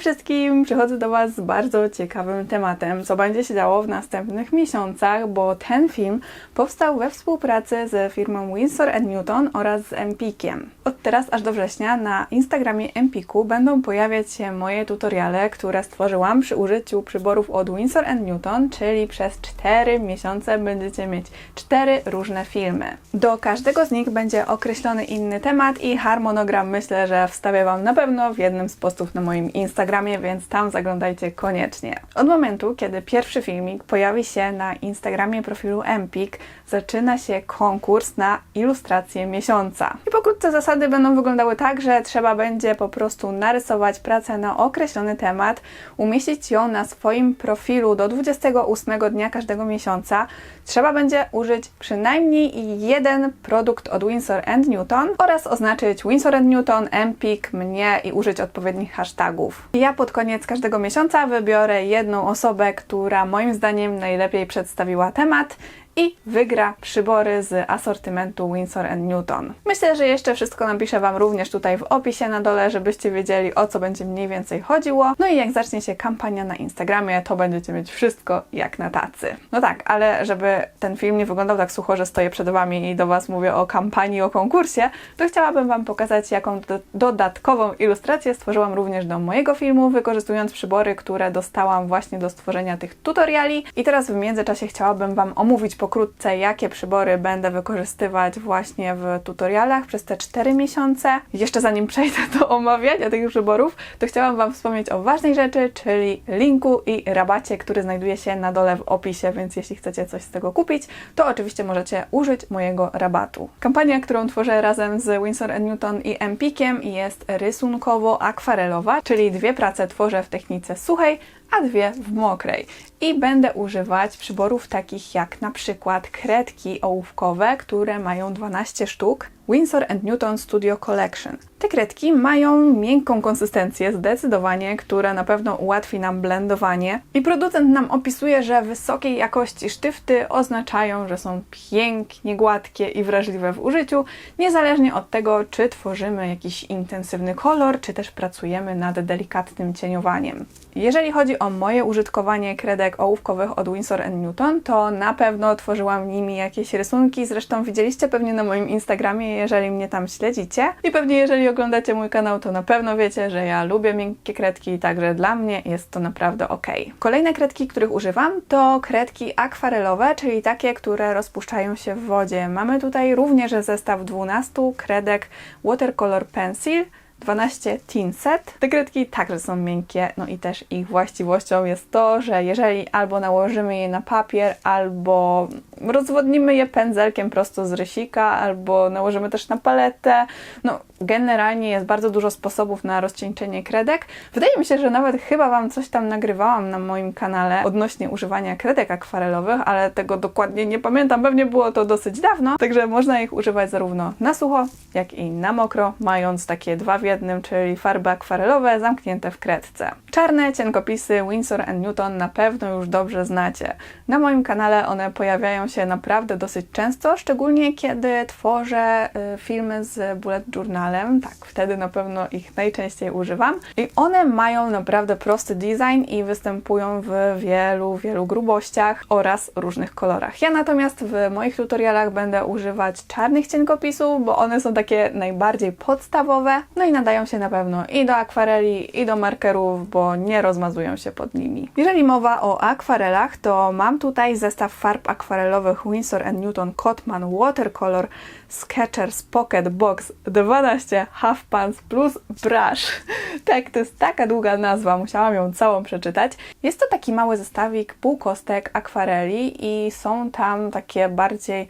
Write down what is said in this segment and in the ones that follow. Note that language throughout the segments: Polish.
Wszystkim! Przychodzę do Was z bardzo ciekawym tematem, co będzie się działo w następnych miesiącach, bo ten film powstał we współpracy z firmą Winsor Newton oraz z Empikiem. Od teraz aż do września na Instagramie Empiku będą pojawiać się moje tutoriale, które stworzyłam przy użyciu przyborów od Winsor Newton, czyli przez 4 miesiące będziecie mieć 4 różne filmy. Do każdego z nich będzie określony inny temat i harmonogram myślę, że wstawię Wam na pewno w jednym z postów na moim Instagramie, więc tam zaglądajcie koniecznie. Od momentu, kiedy pierwszy filmik pojawi się na Instagramie profilu Empik, zaczyna się konkurs na ilustrację miesiąca. I pokrótce zasady będą wyglądały tak, że trzeba będzie po prostu narysować pracę na określony temat, umieścić ją na swoim profilu do 28 dnia każdego miesiąca. Trzeba będzie użyć przynajmniej jeden produkt od Winsor Newton oraz oznaczyć Winsor Newton, Empik, mnie i użyć odpowiednich hashtagów. Ja pod koniec każdego miesiąca wybiorę jedną osobę, która moim zdaniem najlepiej przedstawiła temat i wygra przybory z asortymentu Winsor Newton. Myślę, że jeszcze wszystko napiszę Wam również tutaj w opisie na dole, żebyście wiedzieli o co będzie mniej więcej chodziło. No i jak zacznie się kampania na Instagramie, to będziecie mieć wszystko jak na tacy. No tak, ale żeby ten film nie wyglądał tak sucho, że stoję przed Wami i do Was mówię o kampanii, o konkursie, to chciałabym Wam pokazać, jaką do dodatkową ilustrację stworzyłam również do mojego filmu, wykorzystując przybory, które dostałam właśnie do stworzenia tych tutoriali. I teraz w międzyczasie chciałabym Wam omówić po pokrótce, jakie przybory będę wykorzystywać właśnie w tutorialach przez te 4 miesiące. Jeszcze zanim przejdę do omawiania tych przyborów, to chciałam Wam wspomnieć o ważnej rzeczy, czyli linku i rabacie, który znajduje się na dole w opisie, więc jeśli chcecie coś z tego kupić, to oczywiście możecie użyć mojego rabatu. Kampania, którą tworzę razem z Winsor Newton i Empikiem jest rysunkowo-akwarelowa, czyli dwie prace tworzę w technice suchej, a dwie w mokrej. I będę używać przyborów takich jak na przykład kredki ołówkowe, które mają 12 sztuk, Winsor Newton Studio Collection. Te kredki mają miękką konsystencję zdecydowanie, która na pewno ułatwi nam blendowanie i producent nam opisuje, że wysokiej jakości sztyfty oznaczają, że są pięknie gładkie i wrażliwe w użyciu, niezależnie od tego, czy tworzymy jakiś intensywny kolor, czy też pracujemy nad delikatnym cieniowaniem. Jeżeli chodzi o moje użytkowanie kredek ołówkowych od Winsor Newton, to na pewno tworzyłam nimi jakieś rysunki, zresztą widzieliście pewnie na moim Instagramie, jeżeli mnie tam śledzicie. I pewnie jeżeli oglądacie mój kanał, to na pewno wiecie, że ja lubię miękkie kredki, także dla mnie jest to naprawdę ok. Kolejne kredki, których używam, to kredki akwarelowe, czyli takie, które rozpuszczają się w wodzie. Mamy tutaj również zestaw 12 kredek Watercolor Pencil, 12 Teen Set. Te kredki także są miękkie, no i też ich właściwością jest to, że jeżeli albo nałożymy je na papier, albo rozwodnimy je pędzelkiem prosto z rysika, albo nałożymy też na paletę, no generalnie jest bardzo dużo sposobów na rozcieńczenie kredek. Wydaje mi się, że nawet chyba Wam coś tam nagrywałam na moim kanale odnośnie używania kredek akwarelowych, ale tego dokładnie nie pamiętam, pewnie było to dosyć dawno, także można ich używać zarówno na sucho, jak i na mokro, mając takie dwa jednym, czyli farby akwarelowe zamknięte w kredce. Czarne cienkopisy Winsor Newton na pewno już dobrze znacie. Na moim kanale one pojawiają się naprawdę dosyć często, szczególnie kiedy tworzę y, filmy z bullet journalem. Tak, wtedy na pewno ich najczęściej używam. I one mają naprawdę prosty design i występują w wielu, wielu grubościach oraz różnych kolorach. Ja natomiast w moich tutorialach będę używać czarnych cienkopisów, bo one są takie najbardziej podstawowe, no i nadają się na pewno i do akwareli, i do markerów, bo nie rozmazują się pod nimi. Jeżeli mowa o akwarelach, to mam tutaj zestaw farb akwarelowych Winsor Newton Cotman Watercolor Sketchers Pocket Box 12 Half Pants plus Brush. Tak, to jest taka długa nazwa, musiałam ją całą przeczytać. Jest to taki mały zestawik półkostek akwareli i są tam takie bardziej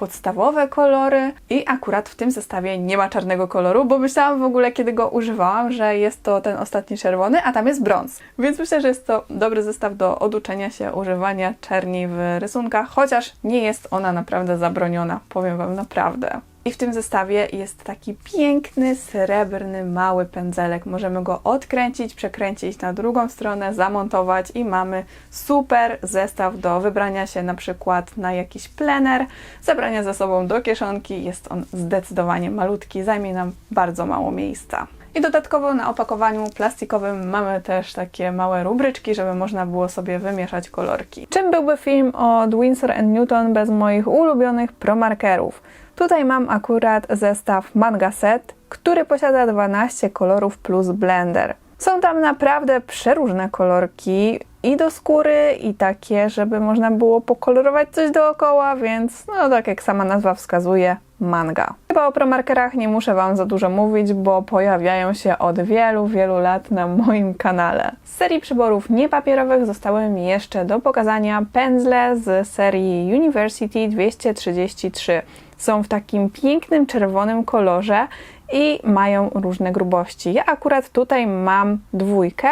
podstawowe kolory i akurat w tym zestawie nie ma czarnego koloru, bo myślałam w ogóle, kiedy go używałam, że jest to ten ostatni czerwony, a tam jest brąz. Więc myślę, że jest to dobry zestaw do oduczenia się używania czerni w rysunkach, chociaż nie jest ona naprawdę zabroniona, powiem Wam naprawdę. I w tym zestawie jest taki piękny, srebrny, mały pędzelek. Możemy go odkręcić, przekręcić na drugą stronę, zamontować i mamy super zestaw do wybrania się na przykład na jakiś plener, zabrania ze sobą do kieszonki. Jest on zdecydowanie malutki, zajmie nam bardzo mało miejsca. I dodatkowo na opakowaniu plastikowym mamy też takie małe rubryczki, żeby można było sobie wymieszać kolorki. Czym byłby film od Winsor Newton bez moich ulubionych promarkerów? Tutaj mam akurat zestaw Manga Set, który posiada 12 kolorów plus blender. Są tam naprawdę przeróżne kolorki i do skóry, i takie, żeby można było pokolorować coś dookoła, więc no tak jak sama nazwa wskazuje, manga. Chyba o promarkerach nie muszę Wam za dużo mówić, bo pojawiają się od wielu, wielu lat na moim kanale. Z serii przyborów niepapierowych zostały mi jeszcze do pokazania pędzle z serii University 233. Są w takim pięknym czerwonym kolorze i mają różne grubości. Ja akurat tutaj mam dwójkę,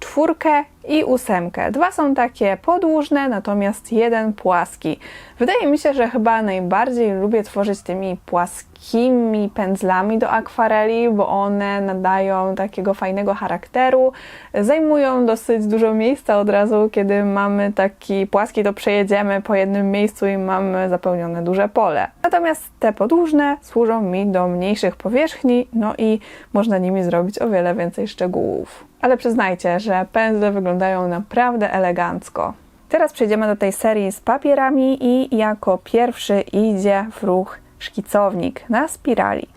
czwórkę i ósemkę. Dwa są takie podłużne, natomiast jeden płaski. Wydaje mi się, że chyba najbardziej lubię tworzyć tymi płaskimi pędzlami do akwareli, bo one nadają takiego fajnego charakteru, zajmują dosyć dużo miejsca od razu, kiedy mamy taki płaski, to przejedziemy po jednym miejscu i mamy zapełnione duże pole. Natomiast te podłużne służą mi do mniejszych powierzchni, no i można nimi zrobić o wiele więcej szczegółów. Ale przyznajcie, że pędzle wyglądają naprawdę elegancko. Teraz przejdziemy do tej serii z papierami i jako pierwszy idzie w ruch szkicownik na spirali.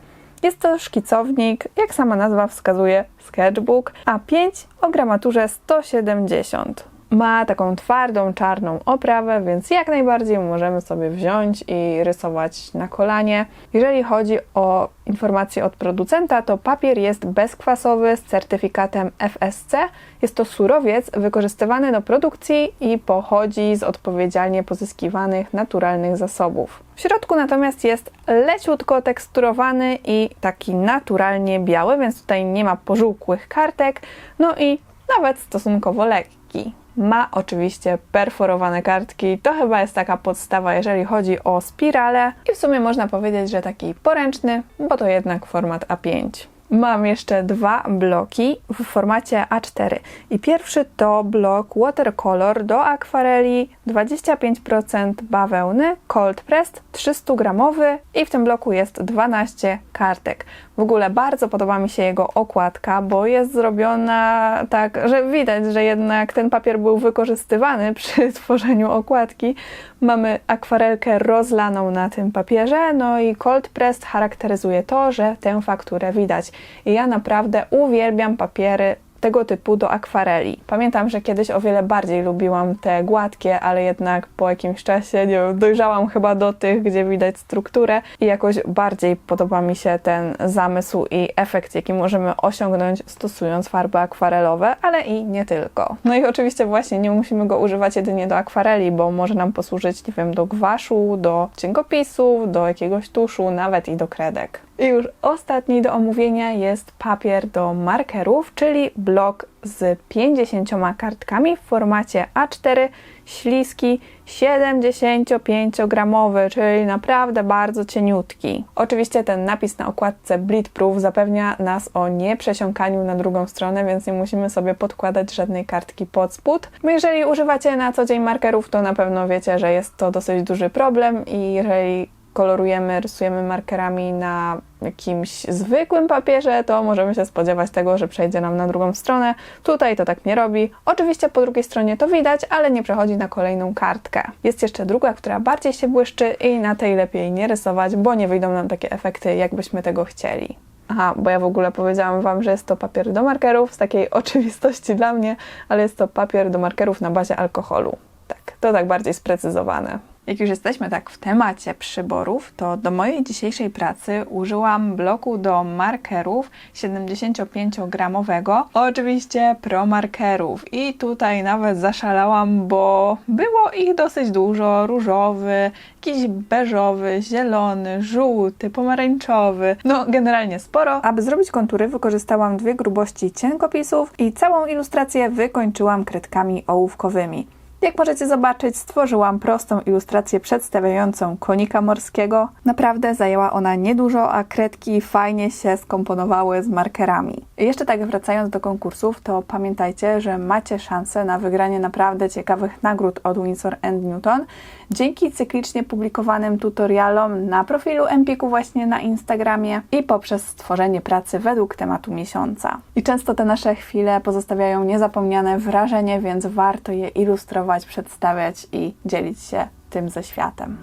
Jest to szkicownik, jak sama nazwa wskazuje, sketchbook A5 o gramaturze 170. Ma taką twardą, czarną oprawę, więc jak najbardziej możemy sobie wziąć i rysować na kolanie. Jeżeli chodzi o informacje od producenta, to papier jest bezkwasowy z certyfikatem FSC. Jest to surowiec wykorzystywany do produkcji i pochodzi z odpowiedzialnie pozyskiwanych naturalnych zasobów. W środku natomiast jest leciutko teksturowany i taki naturalnie biały, więc tutaj nie ma pożółkłych kartek, no i nawet stosunkowo lekki. Ma oczywiście perforowane kartki. To chyba jest taka podstawa, jeżeli chodzi o spirale. I w sumie można powiedzieć, że taki poręczny, bo to jednak format A5. Mam jeszcze dwa bloki w formacie A4 i pierwszy to blok watercolor do akwareli 25% bawełny, cold pressed 300 gramowy i w tym bloku jest 12 kartek. W ogóle bardzo podoba mi się jego okładka, bo jest zrobiona tak, że widać, że jednak ten papier był wykorzystywany przy tworzeniu okładki. Mamy akwarelkę rozlaną na tym papierze, no i cold pressed charakteryzuje to, że tę fakturę widać. I ja naprawdę uwielbiam papiery tego typu do akwareli. Pamiętam, że kiedyś o wiele bardziej lubiłam te gładkie, ale jednak po jakimś czasie nie wiem, dojrzałam chyba do tych, gdzie widać strukturę i jakoś bardziej podoba mi się ten zamysł i efekt, jaki możemy osiągnąć stosując farby akwarelowe, ale i nie tylko. No i oczywiście właśnie nie musimy go używać jedynie do akwareli, bo może nam posłużyć, nie wiem, do gwaszu, do cienkopisów, do jakiegoś tuszu, nawet i do kredek. I już ostatni do omówienia jest papier do markerów, czyli blok z 50 kartkami w formacie A4, śliski, 75-gramowy, czyli naprawdę bardzo cieniutki. Oczywiście ten napis na okładce Bleed Proof zapewnia nas o nieprzesiąkaniu na drugą stronę, więc nie musimy sobie podkładać żadnej kartki pod spód. Jeżeli używacie na co dzień markerów, to na pewno wiecie, że jest to dosyć duży problem i jeżeli kolorujemy, rysujemy markerami na jakimś zwykłym papierze, to możemy się spodziewać tego, że przejdzie nam na drugą stronę. Tutaj to tak nie robi. Oczywiście po drugiej stronie to widać, ale nie przechodzi na kolejną kartkę. Jest jeszcze druga, która bardziej się błyszczy i na tej lepiej nie rysować, bo nie wyjdą nam takie efekty, jakbyśmy tego chcieli. Aha, bo ja w ogóle powiedziałam Wam, że jest to papier do markerów, z takiej oczywistości dla mnie, ale jest to papier do markerów na bazie alkoholu. Tak, to tak bardziej sprecyzowane. Jak już jesteśmy tak w temacie przyborów, to do mojej dzisiejszej pracy użyłam bloku do markerów 75-gramowego, oczywiście pro markerów. I tutaj nawet zaszalałam, bo było ich dosyć dużo, różowy, jakiś beżowy, zielony, żółty, pomarańczowy, no generalnie sporo. Aby zrobić kontury wykorzystałam dwie grubości cienkopisów i całą ilustrację wykończyłam kredkami ołówkowymi. Jak możecie zobaczyć, stworzyłam prostą ilustrację przedstawiającą konika morskiego. Naprawdę zajęła ona niedużo, a kredki fajnie się skomponowały z markerami. I jeszcze tak wracając do konkursów, to pamiętajcie, że macie szansę na wygranie naprawdę ciekawych nagród od Winsor Newton dzięki cyklicznie publikowanym tutorialom na profilu Empiku właśnie na Instagramie i poprzez stworzenie pracy według tematu miesiąca. I często te nasze chwile pozostawiają niezapomniane wrażenie, więc warto je ilustrować, przedstawiać i dzielić się tym ze światem.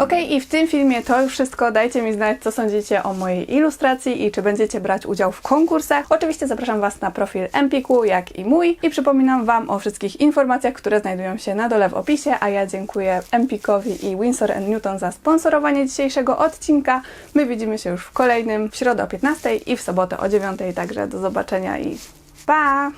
Ok, i w tym filmie to już wszystko. Dajcie mi znać, co sądzicie o mojej ilustracji i czy będziecie brać udział w konkursach. Oczywiście zapraszam Was na profil Empiku, jak i mój. I przypominam Wam o wszystkich informacjach, które znajdują się na dole w opisie. A ja dziękuję Empikowi i Winsor Newton za sponsorowanie dzisiejszego odcinka. My widzimy się już w kolejnym, w środę o 15 i w sobotę o 9. Także do zobaczenia i pa!